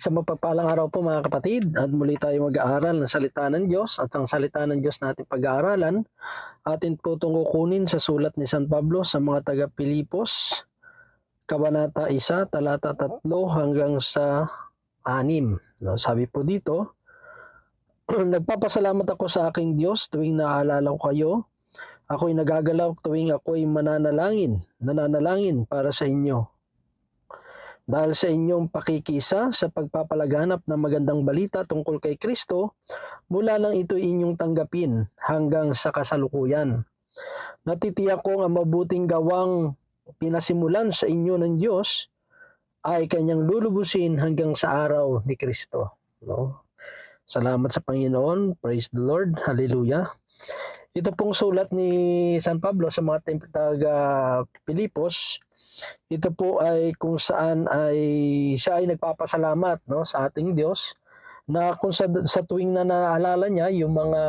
Sa mapagpalang araw po mga kapatid at muli tayo mag-aaral ng salita ng Diyos at ang salita ng Diyos natin pag-aaralan atin po itong kukunin sa sulat ni San Pablo sa mga taga Pilipos Kabanata 1, talata 3 hanggang sa 6. No, sabi po dito, Nagpapasalamat ako sa aking Diyos tuwing naaalala ko kayo. Ako'y nagagalaw tuwing ako'y mananalangin, nananalangin para sa inyo dahil sa inyong pakikisa sa pagpapalaganap ng magandang balita tungkol kay Kristo, mula nang ito inyong tanggapin hanggang sa kasalukuyan. Natitiyak kong ang mabuting gawang pinasimulan sa inyo ng Diyos ay kanyang lulubusin hanggang sa araw ni Kristo. No? Salamat sa Panginoon. Praise the Lord. Hallelujah. Ito pong sulat ni San Pablo sa mga taga Pilipos. Ito po ay kung saan ay siya ay nagpapasalamat no sa ating Diyos na kung sa, sa tuwing na naalala niya yung mga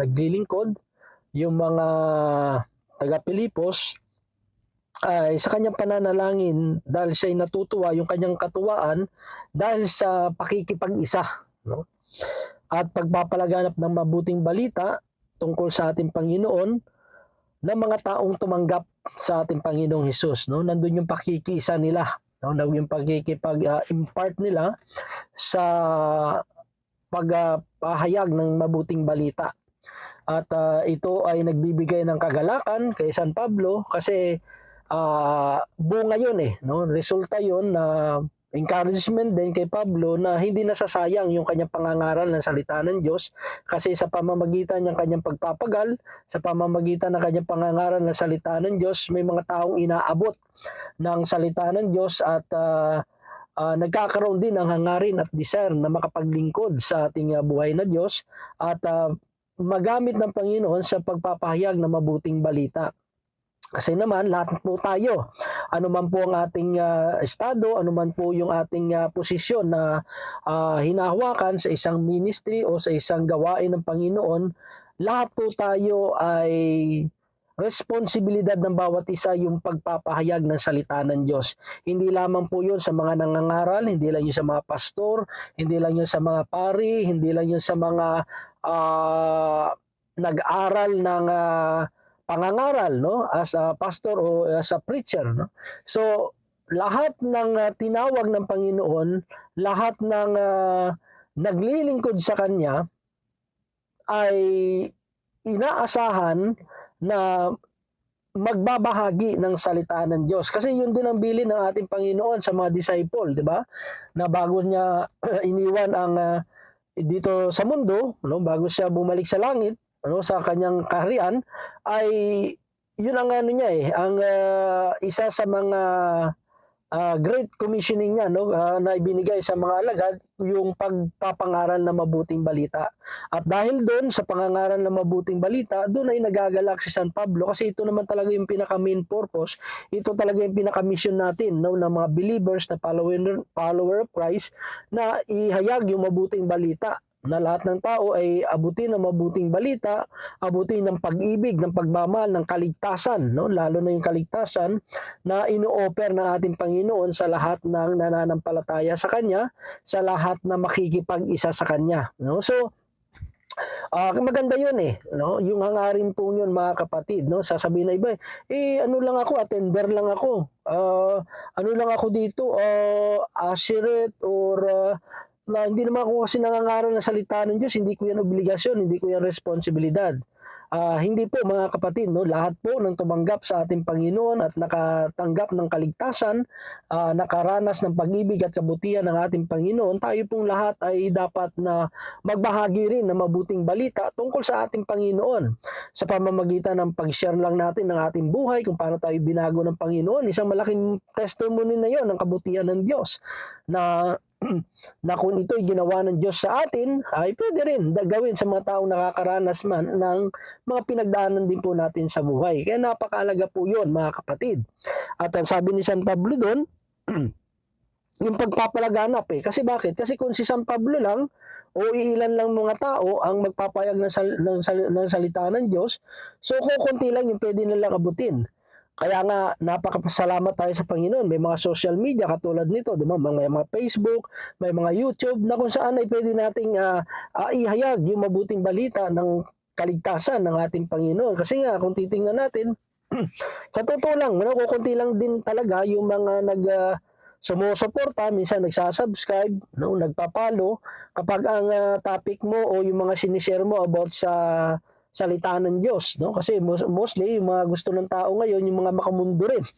naglilingkod, yung mga taga Pilipos ay sa kanyang pananalangin dahil siya ay natutuwa yung kanyang katuwaan dahil sa pakikipag-isa no? At pagpapalaganap ng mabuting balita tungkol sa ating Panginoon ng mga taong tumanggap sa ating Panginoong Hesus. No? Nandun yung pakikisa nila. No? Yung pakikipag-impart nila sa pagpahayag ng mabuting balita. At uh, ito ay nagbibigay ng kagalakan kay San Pablo kasi uh, bunga yun eh. No? Resulta yun na uh, encouragement din kay Pablo na hindi nasasayang yung kanyang pangangaral ng salita ng Diyos kasi sa pamamagitan ng kanyang pagpapagal, sa pamamagitan ng kanyang pangangaral ng salita ng Diyos, may mga taong inaabot ng salita ng Diyos at uh, uh, nagkakaroon din ng hangarin at desire na makapaglingkod sa ating uh, buhay na Diyos at uh, magamit ng Panginoon sa pagpapahayag ng mabuting balita. Kasi naman, lahat po tayo, ano man po ang ating uh, estado, ano man po yung ating uh, posisyon na uh, hinahawakan sa isang ministry o sa isang gawain ng Panginoon, lahat po tayo ay responsibilidad ng bawat isa yung pagpapahayag ng salita ng Diyos. Hindi lamang po yun sa mga nangangaral, hindi lang yun sa mga pastor, hindi lang yun sa mga pari, hindi lang yun sa mga uh, nag-aral ng uh, pangangaral no as a pastor o as a preacher no so lahat ng uh, tinawag ng Panginoon lahat ng uh, naglilingkod sa kanya ay inaasahan na magbabahagi ng salita ng Diyos. Kasi yun din ang bilin ng ating Panginoon sa mga disciple, di ba? Na bago niya iniwan ang uh, dito sa mundo, no, bago siya bumalik sa langit, ano sa kanyang kaharian ay yun ang ano niya eh ang uh, isa sa mga uh, great commissioning niya no uh, na ibinigay sa mga alagad yung pagpapangaral ng mabuting balita. At dahil doon sa pangangaral ng mabuting balita doon ay nagagalak si San Pablo kasi ito naman talaga yung pinaka main purpose. Ito talaga yung pinaka mission natin no ng mga believers na follower follower of Christ na ihayag yung mabuting balita na lahat ng tao ay abutin ng mabuting balita, abutin ng pag-ibig, ng pagmamahal, ng kaligtasan, no? lalo na yung kaligtasan na ino-offer ng ating Panginoon sa lahat ng nananampalataya sa Kanya, sa lahat na makikipag-isa sa Kanya. No? So, Uh, maganda 'yun eh, no? Yung hangarin po 'yun mga kapatid, no? Sasabihin na iba, eh ano lang ako, attender lang ako. Uh, ano lang ako dito, uh, ashiret or uh, na hindi naman ako kasi nangangaral ng salita ng Diyos, hindi ko yan obligasyon, hindi ko yan responsibilidad. Uh, hindi po mga kapatid, no, lahat po ng tumanggap sa ating Panginoon at nakatanggap ng kaligtasan, uh, nakaranas ng pag-ibig at kabutihan ng ating Panginoon, tayo pong lahat ay dapat na magbahagi rin ng mabuting balita tungkol sa ating Panginoon. Sa pamamagitan ng pag-share lang natin ng ating buhay, kung paano tayo binago ng Panginoon, isang malaking testimony na yon ng kabutihan ng Diyos na na kung ito'y ginawa ng Diyos sa atin, ay pwede rin gawin sa mga taong nakakaranas man ng mga pinagdaanan din po natin sa buhay. Kaya napakalaga po yun mga kapatid. At ang sabi ni San Pablo doon, yung pagpapalaganap eh. Kasi bakit? Kasi kung si San Pablo lang, o iilan lang mga tao ang magpapayag ng, sal- ng, sal- ng salita ng Diyos, so kukunti lang yung pwede nilang abutin. Kaya nga, napakasalamat tayo sa Panginoon. May mga social media katulad nito, di ba? May mga Facebook, may mga YouTube na kung saan ay pwede nating ah, ah, ihayag yung mabuting balita ng kaligtasan ng ating Panginoon. Kasi nga, kung titingnan natin, sa totoo lang, no, kukunti lang din talaga yung mga nag ah, sumusuporta, minsan nagsasubscribe, no, nagpapalo kapag ang ah, topic mo o yung mga sinishare mo about sa salita ng Diyos, no? Kasi mos- mostly yung mga gusto ng tao ngayon, yung mga makamundo rin.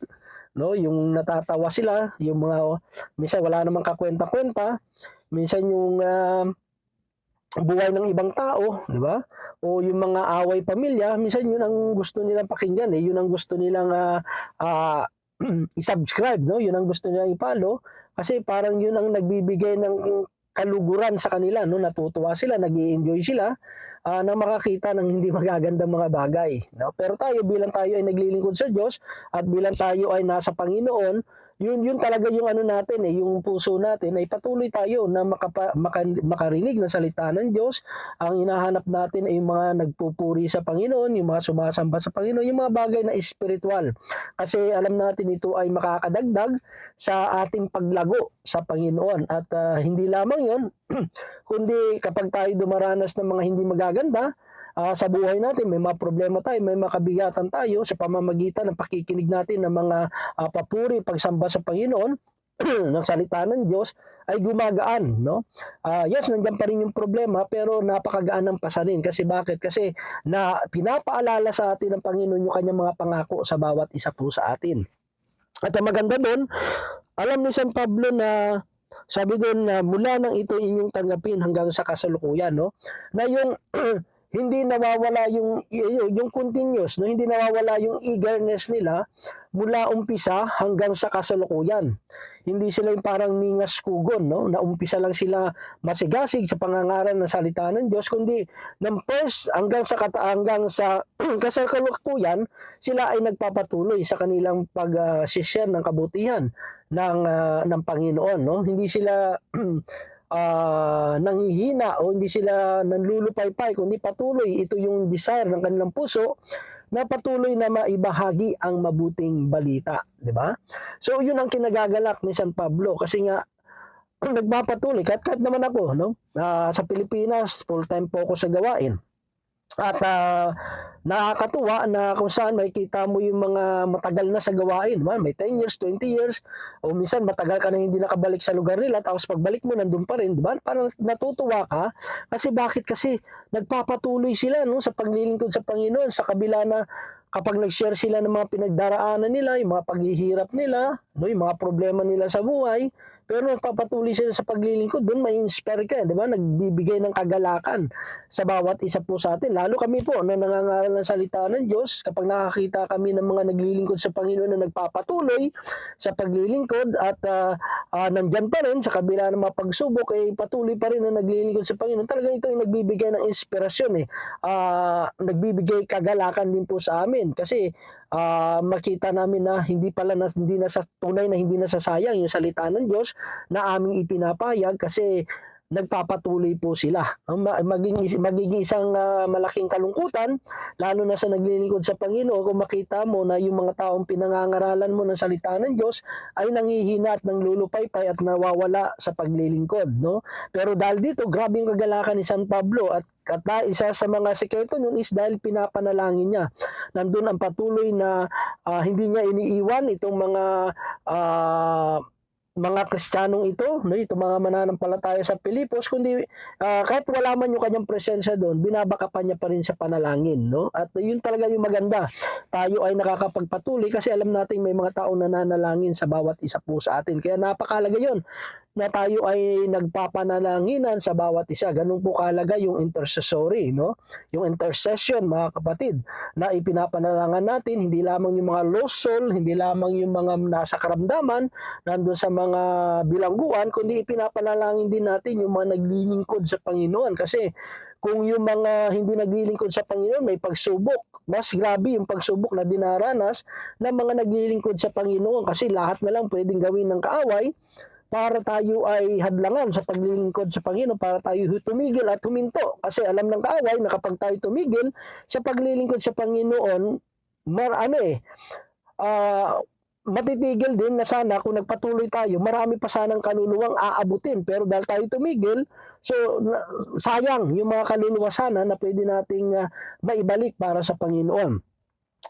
No, yung natatawa sila, yung mga minsan wala namang kakwenta-kwenta, minsan yung ah, buhay ng ibang tao, di ba? O yung mga away pamilya, minsan yun ang gusto nilang pakinggan eh, yun ang gusto nilang ah, ah, i-subscribe, no? Yun ang gusto nilang i-follow kasi parang yun ang nagbibigay ng kaluguran sa kanila, no? Natutuwa sila, nag enjoy sila ah, na makakita ng hindi magagandang mga bagay, no? Pero tayo bilang tayo ay naglilingkod sa Diyos at bilang tayo ay nasa Panginoon, yun yun talaga yung ano natin eh, yung puso natin ay patuloy tayo na makapa, maka, makarinig ng salita ng Diyos. Ang hinahanap natin ay yung mga nagpupuri sa Panginoon, yung mga sumasamba sa Panginoon, yung mga bagay na espiritual. Kasi alam natin ito ay makakadagdag sa ating paglago sa Panginoon. At ah, hindi lamang yon kundi kapag tayo dumaranas ng mga hindi magaganda, ah, sa buhay natin, may mga problema tayo, may mga kabigatan tayo sa pamamagitan ng pakikinig natin ng mga ah, papuri, pagsamba sa Panginoon, ng salita ng Diyos ay gumagaan, no? Ah, yes, nandiyan pa rin yung problema pero napakagaan ng pasanin kasi bakit? Kasi na pinapaalala sa atin ng Panginoon yung kanyang mga pangako sa bawat isa po sa atin. At ang maganda doon, alam ni San Pablo na sabi doon na mula nang ito inyong tanggapin hanggang sa kasalukuyan, no? Na yung hindi nawawala yung yung, continuous, no? Hindi nawawala yung eagerness nila mula umpisa hanggang sa kasalukuyan. Hindi sila yung parang ningas kugon, no? Na umpisa lang sila masigasig sa pangangaral ng salita ng Diyos, kundi ng first hanggang sa kata hanggang sa kasalukuyan, sila ay nagpapatuloy sa kanilang pag-share ng kabutihan ng ah, ng Panginoon, no? Hindi sila ah nanghihina o hindi sila nanlulupaypay kundi patuloy ito yung desire ng kanilang puso na patuloy na maibahagi ang mabuting balita, di ba? So yun ang kinagagalak ni San Pablo kasi nga nagpapatuloy. Kahit, kahit naman ako no? Ah, sa Pilipinas full-time po ako sa gawain at ah, nakakatuwa na kung saan makikita mo yung mga matagal na sa gawain. Man, may 10 years, 20 years, o minsan matagal ka na hindi nakabalik sa lugar nila, tapos pagbalik mo, nandun pa rin, di ba? Parang natutuwa ka. Kasi bakit? Kasi nagpapatuloy sila no, sa paglilingkod sa Panginoon, sa kabila na kapag nag-share sila ng mga pinagdaraanan nila, yung mga paghihirap nila, no, yung mga problema nila sa buhay, pero nagpapatuloy sila sa paglilingkod, doon may inspire ka, di ba? Nagbibigay ng kagalakan sa bawat isa po sa atin. Lalo kami po na nangangaral ng salita ng Diyos, kapag nakakita kami ng mga naglilingkod sa Panginoon na nagpapatuloy sa paglilingkod at uh, nandyan pa rin sa kabila ng mga pagsubok, eh patuloy pa rin na naglilingkod sa Panginoon. Talagang ito ay nagbibigay ng inspirasyon eh. Ah, nagbibigay kagalakan din po sa amin kasi ah, makita namin na hindi pala na, hindi na sa tunay na hindi nasasayang yung salita ng Diyos na aming ipinapayag kasi nagpapatuloy po sila. Maging, magiging isang ah, malaking kalungkutan, lalo na sa naglilingkod sa Panginoon, kung makita mo na yung mga taong pinangangaralan mo ng salita ng Diyos ay nangihina at nanglulupaypay at nawawala sa paglilingkod. No? Pero dahil dito, grabe yung kagalakan ni San Pablo at at isa sa mga sikreto nun is dahil pinapanalangin niya. Nandun ang patuloy na ah, hindi niya iniiwan itong mga ah, mga Kristiyanong ito, no, itong mga mananampalataya sa Pilipos, kundi ah, kahit wala man yung kanyang presensya doon, binabakapan niya pa rin sa panalangin. No? At yun talaga yung maganda. Tayo ay nakakapagpatuloy kasi alam natin may mga taong nananalangin sa bawat isa po sa atin. Kaya napakalaga yun na tayo ay nagpapanalanginan sa bawat isa. Ganun po kalaga yung intercessory, no? Yung intercession, mga kapatid, na ipinapanalangan natin, hindi lamang yung mga lost soul, hindi lamang yung mga nasa karamdaman, nandun sa mga bilangguan, kundi ipinapanalangin din natin yung mga naglilingkod sa Panginoon. Kasi kung yung mga hindi naglilingkod sa Panginoon may pagsubok, mas grabe yung pagsubok na dinaranas ng mga naglilingkod sa Panginoon kasi lahat na lang pwedeng gawin ng kaaway para tayo ay hadlangan sa paglilingkod sa Panginoon, para tayo tumigil at huminto. Kasi alam ng kaaway na kapag tayo tumigil sa paglilingkod sa Panginoon, mar, ano eh, ah, matitigil din na sana kung nagpatuloy tayo, marami pa sanang kaluluwang aabutin. Pero dahil tayo tumigil, so sayang yung mga kaluluwa sana na pwede nating ah, maibalik para sa Panginoon.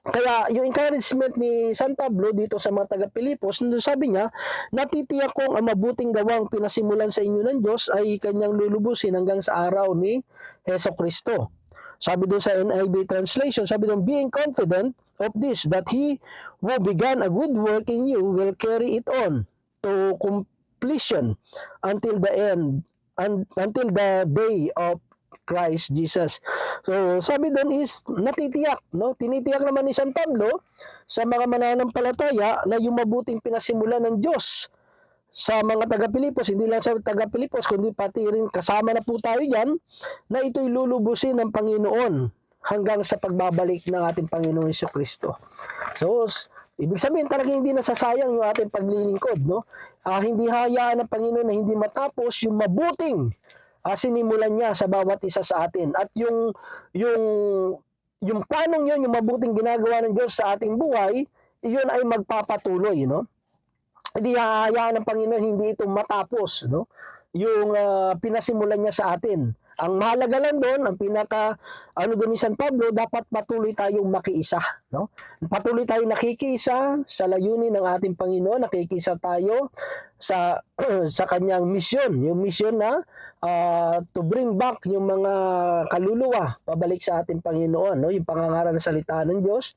Kaya yung encouragement ni San Pablo dito sa mga taga-Pilipos, nung sabi niya, natitiyak kong ang mabuting gawang pinasimulan sa inyo ng Diyos ay kanyang lulubusin hanggang sa araw ni Heso Kristo. Sabi doon sa NIV translation, sabi doon, being confident of this, that He who began a good work in you will carry it on to completion until the end, un- until the day of Christ Jesus. So, sabi doon is natitiyak, no? Tinitiyak naman ni San Pablo sa mga mananampalataya na yung mabuting pinasimulan ng Diyos sa mga taga-Pilipos, hindi lang sa taga-Pilipos, kundi pati rin kasama na po tayo dyan, na ito'y lulubusin ng Panginoon hanggang sa pagbabalik ng ating Panginoon Yesu Kristo. So, ibig sabihin talaga hindi nasasayang yung ating paglilingkod, no? Ah, hindi hayaan ng Panginoon na hindi matapos yung mabuting ah, sinimulan niya sa bawat isa sa atin. At yung yung yung planong yun, yung mabuting ginagawa ng Diyos sa ating buhay, iyon ay magpapatuloy, no? Hindi hahayaan ng Panginoon hindi ito matapos, no? Yung ah, pinasimulan niya sa atin. Ang mahalaga lang doon, ang pinaka ano doon ni San Pablo, dapat patuloy tayong makiisa, no? Patuloy tayong nakikisa sa layunin ng ating Panginoon, nakikisa tayo sa sa kanyang misyon, yung misyon na ah, to bring back yung mga kaluluwa pabalik sa ating Panginoon, no? Yung pangangaral ng salita ng Diyos.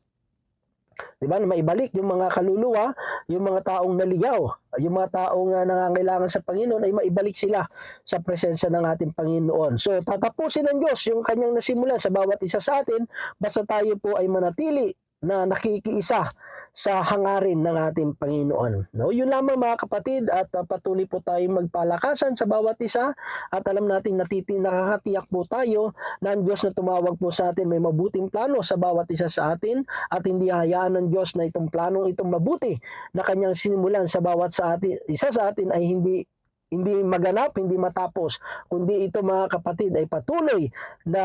'Di ba? Na maibalik yung mga kaluluwa, yung mga taong naligaw, yung mga taong uh, nangangailangan sa Panginoon ay maibalik sila sa presensya ng ating Panginoon. So tatapusin ng Diyos yung kanyang nasimula sa bawat isa sa atin basta tayo po ay manatili na nakikiisa sa hangarin ng ating Panginoon. No, yun lamang mga kapatid at uh, patuloy po tayong magpalakasan sa bawat isa. At alam natin natiti nakakatiyak po tayo na ang Diyos na tumawag po sa atin may mabuting plano sa bawat isa sa atin. At hindi hayaan ng Diyos na itong planong itong mabuti na kanyang sinimulan sa bawat sa atin isa sa atin ay hindi hindi maganap, hindi matapos, kundi ito mga kapatid ay patuloy na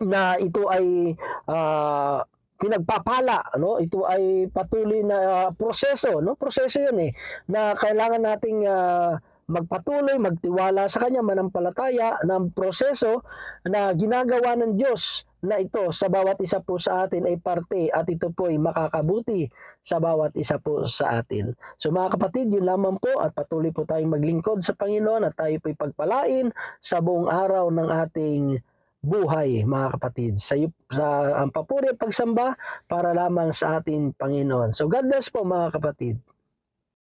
na ito ay ah, pinagpapala no ito ay patuloy na ah, proseso no proseso yun eh na kailangan nating ah, magpatuloy magtiwala sa kanya manampalataya ng proseso na ginagawa ng Diyos na ito sa bawat isa po sa atin ay parte at ito po ay makakabuti sa bawat isa po sa atin. So mga kapatid, yun lamang po at patuloy po tayong maglingkod sa Panginoon at tayo po pagpalain sa buong araw ng ating buhay mga kapatid sa, sa ang papuri at pagsamba para lamang sa ating Panginoon. So God bless po mga kapatid.